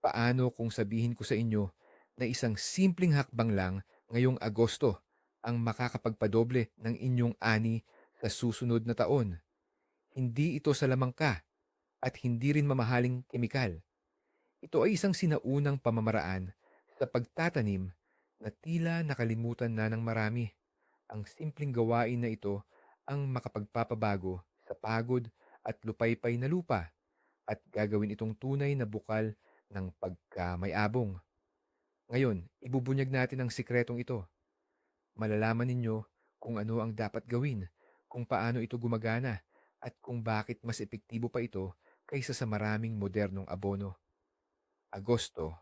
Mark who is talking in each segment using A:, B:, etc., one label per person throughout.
A: Paano kung sabihin ko sa inyo na isang simpleng hakbang lang ngayong Agosto ang makakapagpadoble ng inyong ani sa susunod na taon? Hindi ito salamangka at hindi rin mamahaling kemikal. Ito ay isang sinaunang pamamaraan sa pagtatanim na tila nakalimutan na ng marami. Ang simpleng gawain na ito ang makapagpapabago sa pagod at lupaypay na lupa at gagawin itong tunay na bukal ng pagkamayabong. Ngayon, ibubunyag natin ang sikretong ito. Malalaman ninyo kung ano ang dapat gawin, kung paano ito gumagana, at kung bakit mas epektibo pa ito kaysa sa maraming modernong abono. Agosto,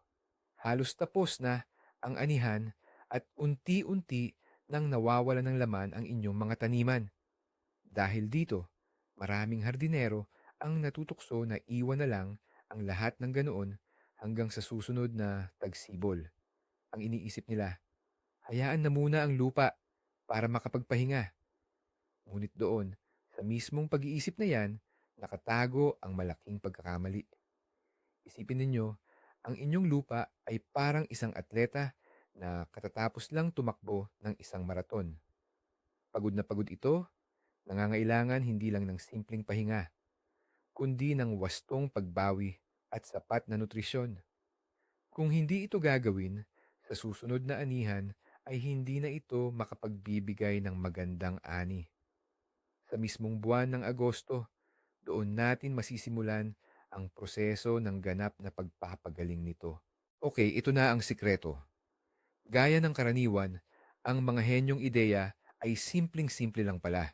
A: halos tapos na ang anihan at unti-unti nang nawawala ng laman ang inyong mga taniman. Dahil dito, maraming hardinero ang natutukso na iwan na lang ang lahat ng ganoon hanggang sa susunod na tagsibol. Ang iniisip nila, hayaan na muna ang lupa para makapagpahinga. Ngunit doon, sa mismong pag-iisip na yan, nakatago ang malaking pagkakamali. Isipin ninyo, ang inyong lupa ay parang isang atleta na katatapos lang tumakbo ng isang maraton. Pagod na pagod ito, nangangailangan hindi lang ng simpleng pahinga, kundi ng wastong pagbawi at sapat na nutrisyon. Kung hindi ito gagawin, sa susunod na anihan ay hindi na ito makapagbibigay ng magandang ani. Sa mismong buwan ng Agosto, doon natin masisimulan ang proseso ng ganap na pagpapagaling nito. Okay, ito na ang sikreto. Gaya ng karaniwan, ang mga henyong ideya ay simpleng-simple lang pala.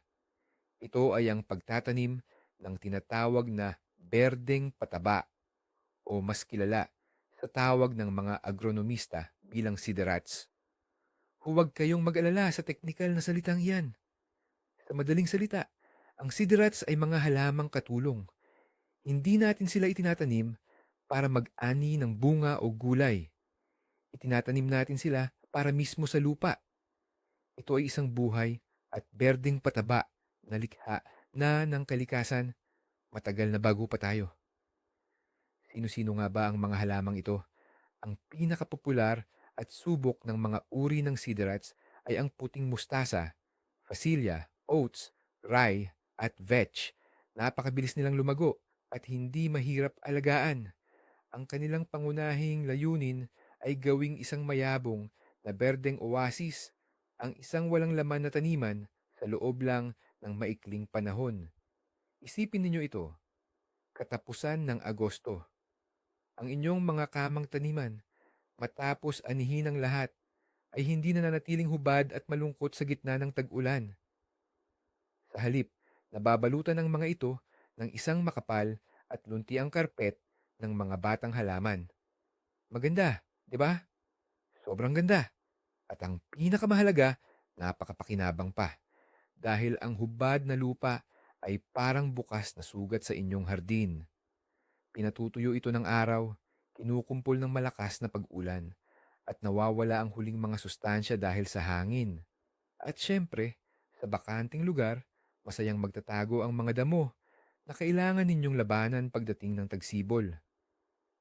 A: Ito ay ang pagtatanim ng tinatawag na berdeng pataba o mas kilala sa tawag ng mga agronomista bilang siderats. Huwag kayong mag-alala sa teknikal na salitang iyan. Sa madaling salita, ang siderats ay mga halamang katulong. Hindi natin sila itinatanim para mag-ani ng bunga o gulay. Itinatanim natin sila para mismo sa lupa. Ito ay isang buhay at berdeng pataba na likha na ng kalikasan matagal na bago pa tayo. Sino-sino nga ba ang mga halamang ito? Ang pinakapopular at subok ng mga uri ng siderats ay ang puting mustasa, fasilya, oats, rye, at vetch. Napakabilis nilang lumago at hindi mahirap alagaan. Ang kanilang pangunahing layunin ay gawing isang mayabong na berdeng oasis, ang isang walang laman na taniman sa loob lang ng maikling panahon. Isipin ninyo ito, katapusan ng Agosto. Ang inyong mga kamang taniman, matapos anihin ang lahat, ay hindi na nanatiling hubad at malungkot sa gitna ng tag-ulan. Sa halip, nababalutan ng mga ito ng isang makapal at luntiang karpet ng mga batang halaman. Maganda, di ba? Sobrang ganda. At ang pinakamahalaga, napakapakinabang pa. Dahil ang hubad na lupa ay parang bukas na sugat sa inyong hardin. Pinatutuyo ito ng araw, kinukumpol ng malakas na pag-ulan, at nawawala ang huling mga sustansya dahil sa hangin. At syempre, sa bakanting lugar, masayang magtatago ang mga damo na kailangan ninyong labanan pagdating ng tagsibol.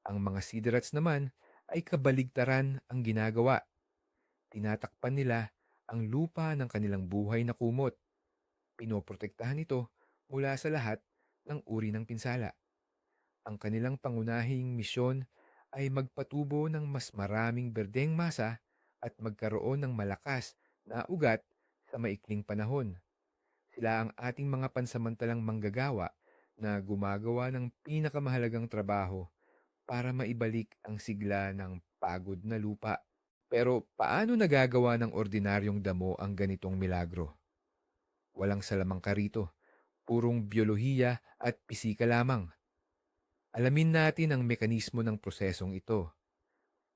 A: Ang mga siderats naman ay kabaligtaran ang ginagawa. Tinatakpan nila ang lupa ng kanilang buhay na kumot. Pinoprotektahan ito mula sa lahat ng uri ng pinsala. Ang kanilang pangunahing misyon ay magpatubo ng mas maraming berdeng masa at magkaroon ng malakas na ugat sa maikling panahon. Sila ang ating mga pansamantalang manggagawa na gumagawa ng pinakamahalagang trabaho para maibalik ang sigla ng pagod na lupa. Pero paano nagagawa ng ordinaryong damo ang ganitong milagro? Walang salamangka rito, purong biolohiya at pisika lamang. Alamin natin ang mekanismo ng prosesong ito.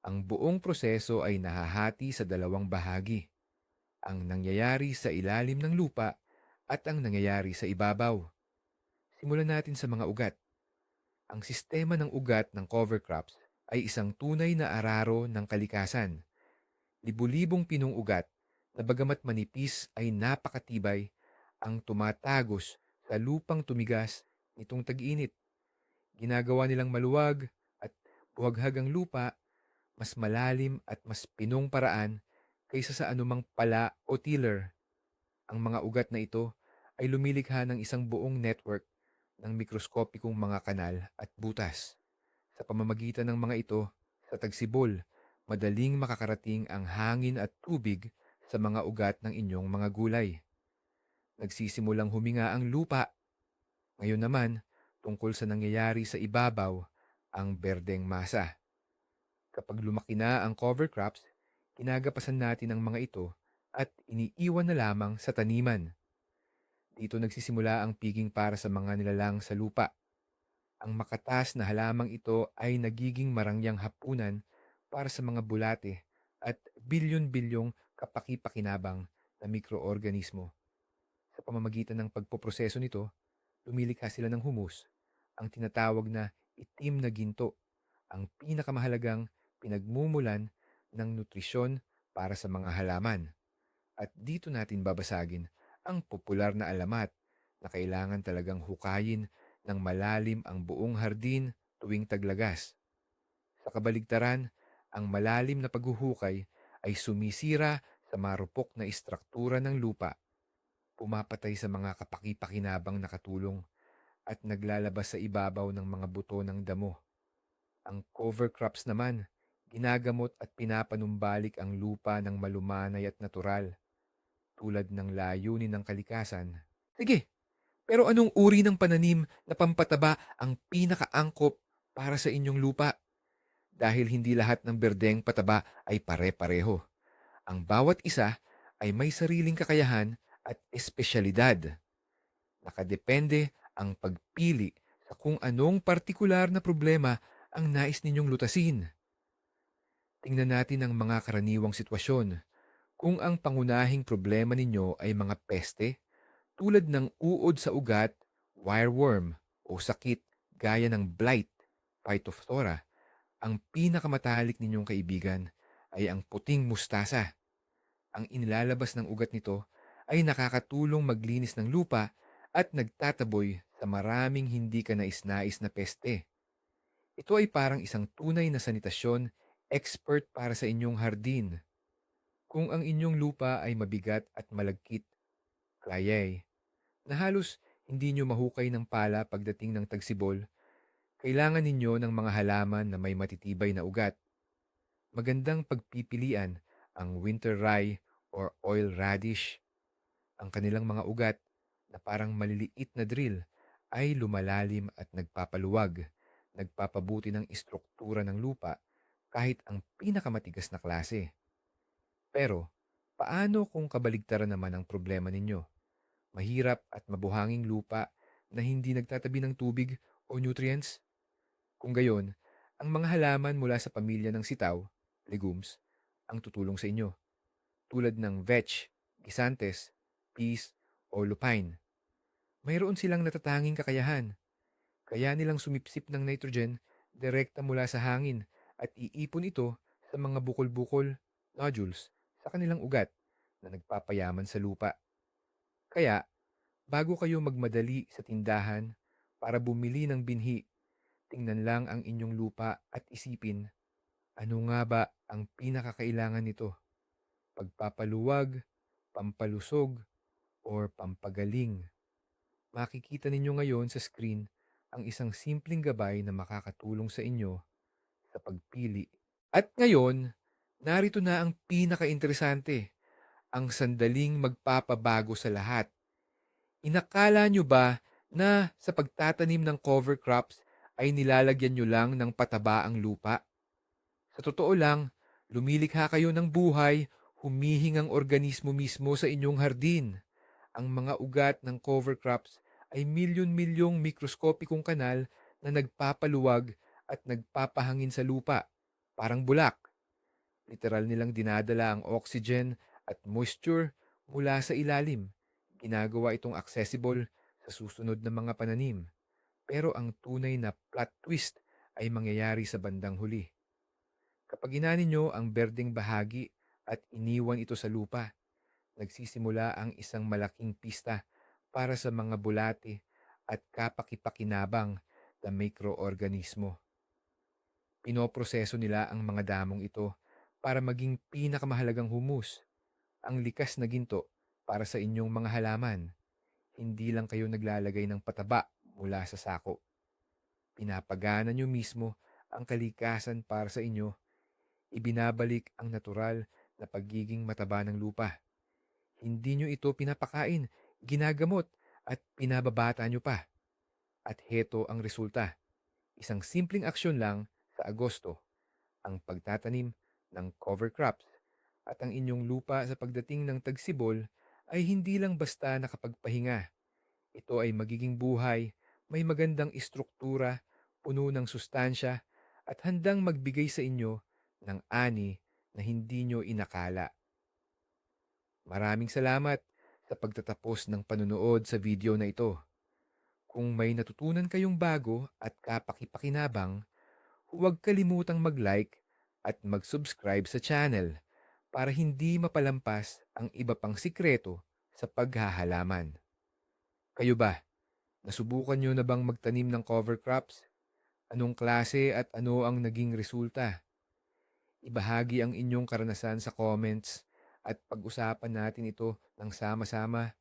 A: Ang buong proseso ay nahahati sa dalawang bahagi. Ang nangyayari sa ilalim ng lupa at ang nangyayari sa ibabaw. Simulan natin sa mga ugat. Ang sistema ng ugat ng cover crops ay isang tunay na araro ng kalikasan. Libu-libong pinong ugat na bagamat manipis ay napakatibay ang tumatagos sa lupang tumigas nitong tag-init. Ginagawa nilang maluwag at buhaghag ang lupa, mas malalim at mas pinong paraan kaysa sa anumang pala o tiller. Ang mga ugat na ito ay lumilikha ng isang buong network ng mikroskopikong mga kanal at butas. Sa pamamagitan ng mga ito, sa tagsibol, madaling makakarating ang hangin at tubig sa mga ugat ng inyong mga gulay. Nagsisimulang huminga ang lupa. Ngayon naman, tungkol sa nangyayari sa ibabaw, ang berdeng masa. Kapag lumaki na ang cover crops, ginagapasan natin ang mga ito at iniiwan na lamang sa taniman. Dito nagsisimula ang piging para sa mga nilalang sa lupa. Ang makatas na halamang ito ay nagiging marangyang hapunan para sa mga bulate at bilyon-bilyong kapaki-pakinabang na mikroorganismo. Sa pamamagitan ng pagpoproseso nito, lumilikha sila ng humus, ang tinatawag na itim na ginto, ang pinakamahalagang pinagmumulan ng nutrisyon para sa mga halaman. At dito natin babasagin ang popular na alamat na kailangan talagang hukayin ng malalim ang buong hardin tuwing taglagas. Sa kabaligtaran, ang malalim na paghuhukay ay sumisira sa marupok na istruktura ng lupa, pumapatay sa mga kapaki-pakinabang na katulong at naglalabas sa ibabaw ng mga buto ng damo. Ang cover crops naman, ginagamot at pinapanumbalik ang lupa ng malumanay at natural, tulad ng layunin ng kalikasan. Sige, pero anong uri ng pananim na pampataba ang pinakaangkop para sa inyong lupa? Dahil hindi lahat ng berdeng pataba ay pare-pareho. Ang bawat isa ay may sariling kakayahan at espesyalidad. Nakadepende ang pagpili sa kung anong partikular na problema ang nais ninyong lutasin. Tingnan natin ang mga karaniwang sitwasyon. Kung ang pangunahing problema ninyo ay mga peste, tulad ng uod sa ugat, wireworm, o sakit gaya ng blight, phytophthora, ang pinakamatalik ninyong kaibigan ay ang puting mustasa. Ang inilalabas ng ugat nito ay nakakatulong maglinis ng lupa at nagtataboy sa maraming hindi ka nais-nais na peste. Ito ay parang isang tunay na sanitasyon expert para sa inyong hardin. Kung ang inyong lupa ay mabigat at malagkit, klayay, na halos hindi nyo mahukay ng pala pagdating ng tagsibol, kailangan ninyo ng mga halaman na may matitibay na ugat. Magandang pagpipilian ang winter rye or oil radish. Ang kanilang mga ugat na parang maliliit na drill ay lumalalim at nagpapaluwag, nagpapabuti ng istruktura ng lupa kahit ang pinakamatigas na klase. Pero, paano kung kabaligtaran naman ang problema ninyo? Mahirap at mabuhanging lupa na hindi nagtatabi ng tubig o nutrients? Kung gayon, ang mga halaman mula sa pamilya ng sitaw, legumes, ang tutulong sa inyo. Tulad ng vetch, gisantes, peas, o lupine. Mayroon silang natatanging kakayahan. Kaya nilang sumipsip ng nitrogen direkta mula sa hangin at iipon ito sa mga bukol-bukol, nodules, sa kanilang ugat na nagpapayaman sa lupa. Kaya, bago kayo magmadali sa tindahan para bumili ng binhi, tingnan lang ang inyong lupa at isipin, ano nga ba ang pinakakailangan nito? Pagpapaluwag, pampalusog, or pampagaling. Makikita ninyo ngayon sa screen ang isang simpleng gabay na makakatulong sa inyo sa pagpili. At ngayon, narito na ang pinaka-interesante, ang sandaling magpapabago sa lahat. Inakala nyo ba na sa pagtatanim ng cover crops ay nilalagyan nyo lang ng pataba ang lupa? Sa totoo lang, lumilikha kayo ng buhay, humihingang organismo mismo sa inyong hardin. Ang mga ugat ng cover crops ay milyon-milyong mikroskopikong kanal na nagpapaluwag at nagpapahangin sa lupa, parang bulak. Literal nilang dinadala ang oxygen at moisture mula sa ilalim. Ginagawa itong accessible sa susunod na mga pananim. Pero ang tunay na plot twist ay mangyayari sa bandang huli. Kapag inanin nyo ang berdeng bahagi at iniwan ito sa lupa, nagsisimula ang isang malaking pista para sa mga bulate at kapakipakinabang na mikroorganismo. Pinoproseso nila ang mga damong ito para maging pinakamahalagang humus, ang likas na ginto para sa inyong mga halaman. Hindi lang kayo naglalagay ng pataba mula sa sako. Pinapagana nyo mismo ang kalikasan para sa inyo. Ibinabalik ang natural na pagiging mataba ng lupa. Hindi nyo ito pinapakain, ginagamot at pinababata nyo pa. At heto ang resulta. Isang simpleng aksyon lang sa Agosto, ang pagtatanim ng cover crops at ang inyong lupa sa pagdating ng tagsibol ay hindi lang basta nakapagpahinga. Ito ay magiging buhay, may magandang istruktura, puno ng sustansya at handang magbigay sa inyo ng ani na hindi nyo inakala. Maraming salamat sa pagtatapos ng panunood sa video na ito. Kung may natutunan kayong bago at kapakipakinabang, huwag kalimutang mag-like at mag-subscribe sa channel para hindi mapalampas ang iba pang sikreto sa paghahalaman. Kayo ba? Nasubukan nyo na bang magtanim ng cover crops? Anong klase at ano ang naging resulta? Ibahagi ang inyong karanasan sa comments at pag-usapan natin ito ng sama-sama.